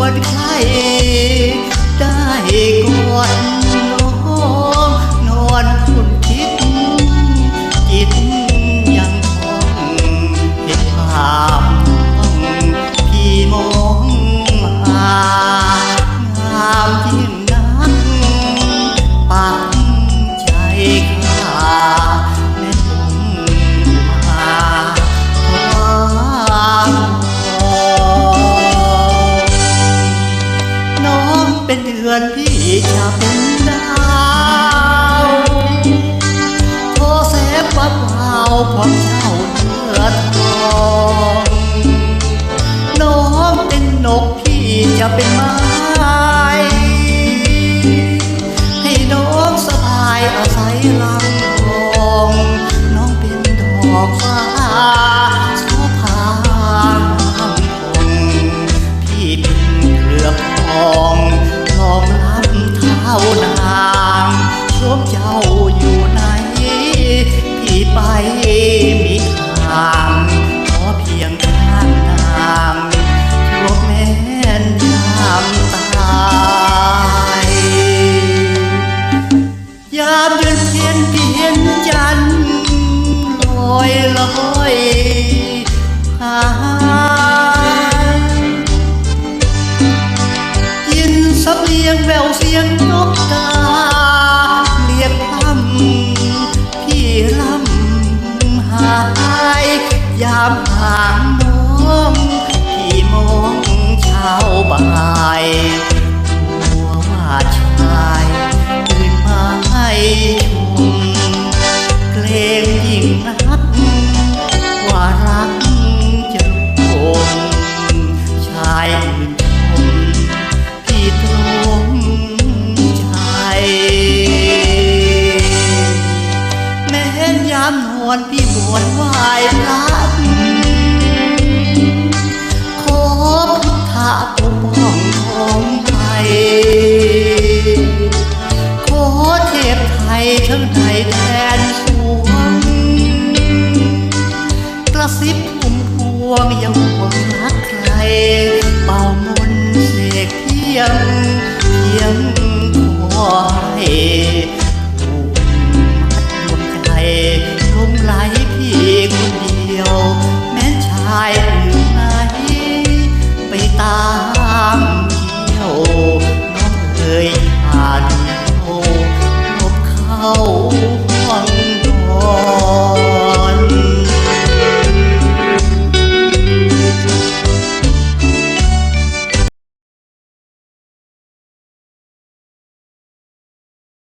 วดใครได้ก่อนน้องนอนคุณ อนพี่จะเป็นดาวโทแสบวับวาวพร้อมเจ้าเนื้อทองน้องเป็นนกพี่จะเป็นไม้ให้น้องสบายอาศัยลำทอง น้องเป็นดอกฟ้า ไปมีทางขอเพียงข้างนางชมแม่นยามตายยามเดือนเพ็ญพี่เห็นจันทร์ลอยลอยหายยินสับเลียงแววเสียงนกกาามห่าง ยงเยียงขอให้ผูกมัดดวใจลงไหลพี่คนเดียว แม้ชายไหนไปตาม